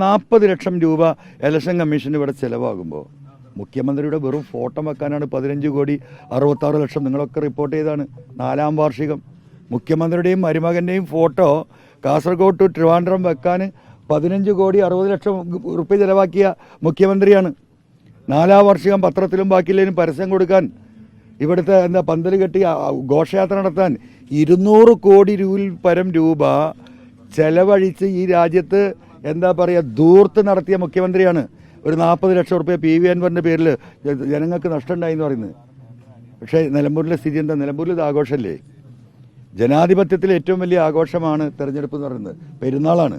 നാൽപ്പത് ലക്ഷം രൂപ election commission ഇവിടെ ചിലവാകുമ്പോൾ മുഖ്യമന്ത്രിയുടെ വെറും ഫോട്ടോ വെക്കാനാണ് പതിനഞ്ച് കോടി അറുപത്താറ് ലക്ഷം നിങ്ങളൊക്കെ റിപ്പോർട്ട് ചെയ്താണ് നാലാം വാർഷികം. മുഖ്യമന്ത്രിയുടെയും മരുമകന്റെയും ഫോട്ടോ കാസർഗോഡ് ടു ട്രിവാൻഡ്രം വെക്കാൻ പതിനഞ്ച് കോടി അറുപത് ലക്ഷം റുപ്യ ചിലവാക്കിയ മുഖ്യമന്ത്രിയാണ്. നാലാം വാർഷികം പത്രത്തിലും ബാക്കിയില്ലേലും പരസ്യം കൊടുക്കാൻ ഇവിടുത്തെ എന്താ പന്തൽ കെട്ടി ഘോഷയാത്ര നടത്താൻ ഇരുന്നൂറ് കോടി രൂപ പരം രൂപ ചെലവഴിച്ച് ഈ രാജ്യത്ത് എന്താ പറയുക ദൂർത്ത് നടത്തിയ മുഖ്യമന്ത്രിയാണ്. ഒരു നാൽപ്പത് ലക്ഷം റുപ്യ പി വി അൻവറിന്റെ പേരിൽ ജനങ്ങൾക്ക് നഷ്ടമുണ്ടായി എന്ന് പറയുന്നത്. പക്ഷേ നിലമ്പൂരിലെ സ്ഥിതി എന്താ? നിലമ്പൂരിൽ ഇത് ആഘോഷമല്ലേ? ജനാധിപത്യത്തിൽ ഏറ്റവും വലിയ ആഘോഷമാണ് തെരഞ്ഞെടുപ്പ് എന്ന് പറയുന്നത്. പെരുന്നാളാണ്.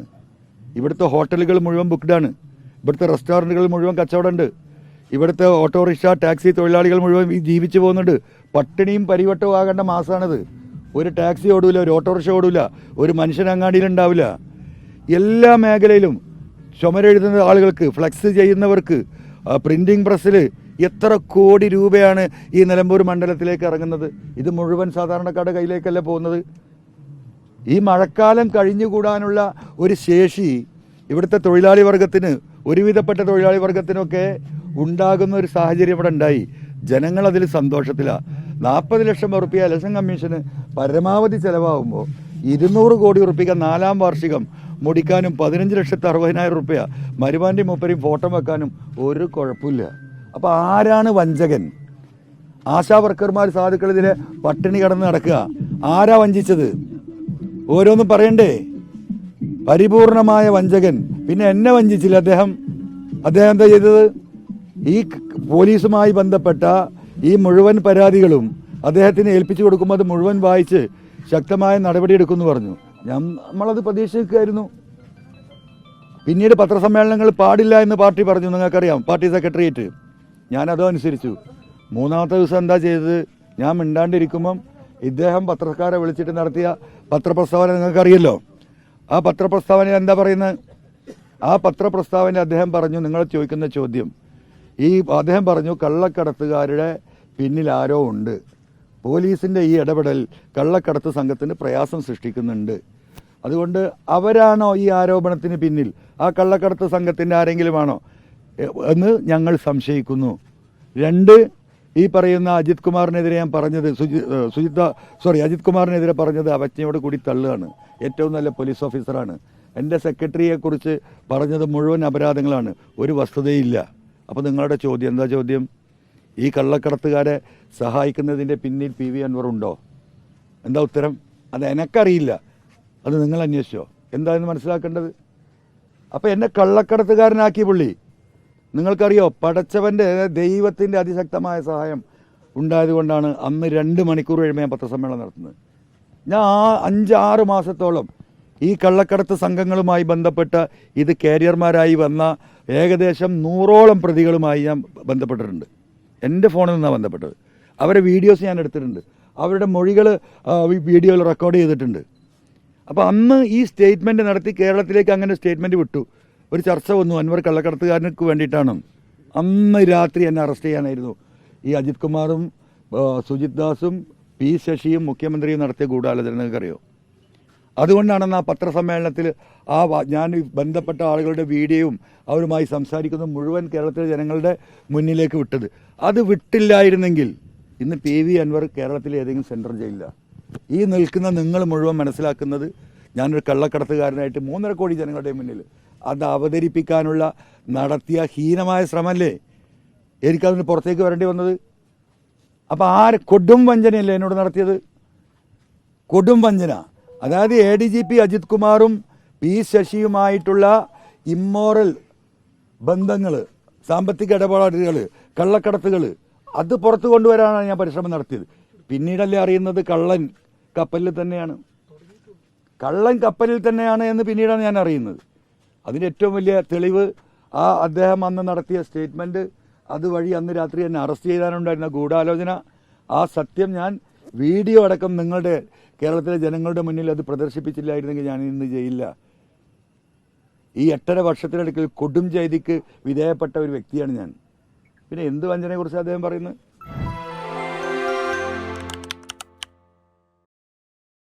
ഇവിടുത്തെ ഹോട്ടലുകൾ മുഴുവൻ ബുക്ക്ഡാണ് ഇവിടുത്തെ റെസ്റ്റോറന്റുകൾ മുഴുവൻ കച്ചവടമുണ്ട്. ഇവിടുത്തെ ഓട്ടോറിക്ഷ ടാക്സി തൊഴിലാളികൾ മുഴുവൻ ജീവിച്ചു പോകുന്നുണ്ട്. പട്ടിണിയും പരിവട്ടവും ആകേണ്ട മാസമാണിത് ഒരു ടാക്സി ഓടൂല ഒരു ഓട്ടോറിക്ഷ ഓടൂല ഒരു മനുഷ്യൻ അങ്ങാടിയിലുണ്ടാവില്ല എല്ലാ മേഖലയിലും ചുമരെഴുതുന്ന ആളുകൾക്ക് ഫ്ലക്സ് ചെയ്യുന്നവർക്ക് പ്രിന്റിംഗ് പ്രസ്സിൽ എത്ര കോടി രൂപയാണ് ഈ നിലമ്പൂർ മണ്ഡലത്തിലേക്ക് ഇറങ്ങുന്നത്? ഇത് മുഴുവൻ സാധാരണക്കാരുടെ കയ്യിലേക്കല്ല പോകുന്നത്? ഈ മഴക്കാലം കഴിഞ്ഞുകൂടാനുള്ള ഒരു ശേഷി ഇവിടുത്തെ തൊഴിലാളി വർഗത്തിന് ഒരുവിധപ്പെട്ട തൊഴിലാളി വർഗത്തിനൊക്കെ ഉണ്ടാകുന്ന ഒരു സാഹചര്യം ഇവിടെ ഉണ്ടായി. ജനങ്ങൾ അതിൽ സന്തോഷത്തിലാണ് നാൽപ്പത് ലക്ഷം ഉറുപ്പിക ഇലക്ഷൻ കമ്മീഷന് പരമാവധി ചിലവാകുമ്പോൾ ഇരുന്നൂറ് കോടി ഉറുപ്പിക നാലാം വാർഷികം മുടിക്കാനും പതിനഞ്ച് ലക്ഷത്തി അറുപതിനായിരം റുപ്യ. മരുമാന്റെ മൂപ്പരെയും ഫോട്ടോ വെക്കാനും ഒരു കുഴപ്പമില്ല. അപ്പോൾ ആരാണ് വഞ്ചകൻ? ആശാ വർക്കർമാർ സാധുക്കളെതിരെ പട്ടിണി കടന്ന് നടക്കുക. ആരാ വഞ്ചിച്ചത്? ഓരോന്നും പറയണ്ടേ? പരിപൂർണമായ വഞ്ചകൻ. പിന്നെ എന്നെ വഞ്ചിച്ചില്ല അദ്ദേഹം. അദ്ദേഹം എന്താ ചെയ്തത്? ഈ പോലീസുമായി ബന്ധപ്പെട്ട ഈ മുഴുവൻ പരാതികളും അദ്ദേഹത്തിന് ഏൽപ്പിച്ചു കൊടുക്കുമ്പോൾ അത് മുഴുവൻ വായിച്ച് ശക്തമായ നടപടിയെടുക്കുമെന്ന് പറഞ്ഞു. നമ്മളത് പ്രതീക്ഷിക്കുകയായിരുന്നു. പിന്നീട് പത്രസമ്മേളനങ്ങൾ പാടില്ല എന്ന് പാർട്ടി പറഞ്ഞു നിങ്ങൾക്കറിയാം പാർട്ടി സെക്രട്ടേറിയറ്റ്. ഞാനതോ അനുസരിച്ചു. മൂന്നാമത്തെ ദിവസം എന്താ ചെയ്തത്? ഞാൻ മിണ്ടാണ്ടിരിക്കുമ്പം ഇദ്ദേഹം പത്രക്കാരെ വിളിച്ചിട്ട് നടത്തിയ പത്രപ്രസ്താവന നിങ്ങൾക്കറിയല്ലോ. ആ പത്രപ്രസ്താവന എന്താ പറയുന്നത്? ആ പത്രപ്രസ്താവന അദ്ദേഹം പറഞ്ഞു നിങ്ങൾ ചോദിക്കുന്ന ചോദ്യം. ഈ അദ്ദേഹം പറഞ്ഞു കള്ളക്കടത്തുകാരുടെ പിന്നിൽ ആരോ ഉണ്ട്. പോലീസിന്റെ ഈ ഇടപെടൽ കള്ളക്കടത്ത് സംഘത്തിന് പ്രയാസം സൃഷ്ടിക്കുന്നുണ്ട്. അതുകൊണ്ട് അവരാണോ ഈ ആരോപണത്തിന് പിന്നിൽ? ആ കള്ളക്കടത്ത് സംഘത്തിന്റെ ആരെങ്കിലുമാണോ? എന്ന് ഞങ്ങൾ സംശയിക്കുന്നു. രണ്ട് ഈ പറയുന്ന അജിത് കുമാറിനെതിരെ ഞാൻ പറഞ്ഞത് സുജി സുജിത സോറി അജിത് കുമാറിനെതിരെ പറഞ്ഞത് അവജ്ഞയോട് കൂടി തള്ളുകയാണ്. ഏറ്റവും നല്ല പോലീസ് ഓഫീസറാണ്. എന്റെ സെക്രട്ടറിയെക്കുറിച്ച് പറഞ്ഞത് മുഴുവൻ അപരാധങ്ങളാണ്. ഒരു വസ്തുതയില്ല. അപ്പോൾ നിങ്ങളുടെ ചോദ്യം എന്താ ചോദ്യം? ഈ കള്ളക്കടത്തുകാരെ സഹായിക്കുന്നതിന്റെ പിന്നിൽ പി വി അൻവർ ഉണ്ടോ? എന്താ ഉത്തരം? അത് എനക്കറിയില്ല. അത് നിങ്ങൾ അന്വേഷിച്ചോ. എന്താണെന്ന് മനസ്സിലാക്കേണ്ടത്? അപ്പോൾ എന്നെ കള്ളക്കടത്തുകാരനാക്കി പുള്ളി. നിങ്ങൾക്കറിയോ പടച്ചവന്റെ ദൈവത്തിന്റെ അതിശക്തമായ സഹായം ഉണ്ടായതുകൊണ്ടാണ് അന്ന് രണ്ട് മണിക്കൂർ കഴിയുമ്പോൾ ഞാൻ പത്രസമ്മേളനം നടത്തുന്നത്. ഞാൻ ആ അഞ്ച് ആറ് മാസത്തോളം ഈ കള്ളക്കടത്ത് സംഘങ്ങളുമായി ബന്ധപ്പെട്ട ഇത് കാരിയർമാരായി വന്ന ഏകദേശം നൂറോളം പ്രതികളുമായി ഞാൻ ബന്ധപ്പെട്ടിട്ടുണ്ട്. എന്റെ ഫോണിൽ നിന്നാണ് ബന്ധപ്പെട്ടത്. അവരെ വീഡിയോസ് ഞാൻ എടുത്തിട്ടുണ്ട്. അവരുടെ മൊഴികൾ വീഡിയോയിൽ റെക്കോർഡ് ചെയ്തിട്ടുണ്ട്. അപ്പോൾ അന്ന് ഈ സ്റ്റേറ്റ്മെന്റ് നടത്തി കേരളത്തിലേക്ക് അങ്ങനെ സ്റ്റേറ്റ്മെന്റ് വിട്ടു. ഒരു ചർച്ച വന്നു. അൻവർ കള്ളക്കടത്തുകാരനക്ക് വേണ്ടിയിട്ടാണ്. അന്ന് രാത്രി എന്നെ അറസ്റ്റ് ചെയ്യാനായിരുന്നു. ഈ അജിത് കുമാറും സുജിത് ദാസും പി ശശിയും മുഖ്യമന്ത്രിയും നടത്തിയ ഗൂഢാലോചന നിങ്ങൾക്കറിയോ അതുകൊണ്ടാണ് അന്ന് ആ പത്രസമ്മേളനത്തിൽ ആ ഞാൻ ബന്ധപ്പെട്ട ആളുകളുടെ വീഡിയോയും അവരുമായി സംസാരിക്കുന്ന മുഴുവൻ കേരളത്തിലെ ജനങ്ങളുടെ മുന്നിലേക്ക് വിട്ടത്. അത് വിട്ടില്ലായിരുന്നെങ്കിൽ ഇന്ന് പി വി അൻവർ കേരളത്തിലെ ഏതെങ്കിലും സെൻട്രൽ ജയിലില്ല ഈ നിൽക്കുന്ന നിങ്ങൾ മുഴുവൻ മനസ്സിലാക്കുന്നത് ഞാനൊരു കള്ളക്കടത്തുകാരനായിട്ട് മൂന്നര കോടി ജനങ്ങളുടെ മുന്നിൽ. അത് അവതരിപ്പിക്കാനുള്ള നടത്തിയ ഹീനമായ ശ്രമമല്ലേ എനിക്കതിന് പുറത്തേക്ക് വരേണ്ടി വന്നത്? അപ്പോൾ ആര് കൊടും വഞ്ചനയല്ലേ എന്നോട് നടത്തിയത്? കൊടും വഞ്ചന. അതായത് A D G P Ajith കുമാറും പി ശശിയുമായിട്ടുള്ള ഇമ്മോറൽ ബന്ധങ്ങൾ സാമ്പത്തിക ഇടപാടുകൾ കള്ളക്കടത്തുകൾ അത് പുറത്തു കൊണ്ടുവരാനാണ് ഞാൻ പരിശ്രമം നടത്തിയത്. പിന്നീടല്ലേ അറിയുന്നത് കള്ളൻ കപ്പലിൽ തന്നെയാണ്. കള്ളൻ കപ്പലിൽ തന്നെയാണ് എന്ന് പിന്നീടാണ് ഞാൻ അറിയുന്നത്. അതിന്റെ ഏറ്റവും വലിയ തെളിവ് ആ അദ്ദേഹം അന്ന് നടത്തിയ സ്റ്റേറ്റ്മെന്റ് അതുവഴി അന്ന് രാത്രി എന്നെ അറസ്റ്റ് ചെയ്യാനുണ്ടായിരുന്ന ഗൂഢാലോചന ആ സത്യം ഞാൻ വീഡിയോ അടക്കം നിങ്ങളുടെ കേരളത്തിലെ ജനങ്ങളുടെ മുന്നിൽ അത് പ്രദർശിപ്പിച്ചില്ലായിരുന്നെങ്കിൽ ഞാൻ ഇന്ന് ചെയ്യില്ല ഈ എട്ടര വർഷത്തിനിടയ്ക്ക് കൊടും ജൈതിക്ക് വിധേയപ്പെട്ട ഒരു വ്യക്തിയാണ് ഞാൻ. പിന്നെ എന്ത് വഞ്ചനയെക്കുറിച്ച് അദ്ദേഹം പറയുന്നത്?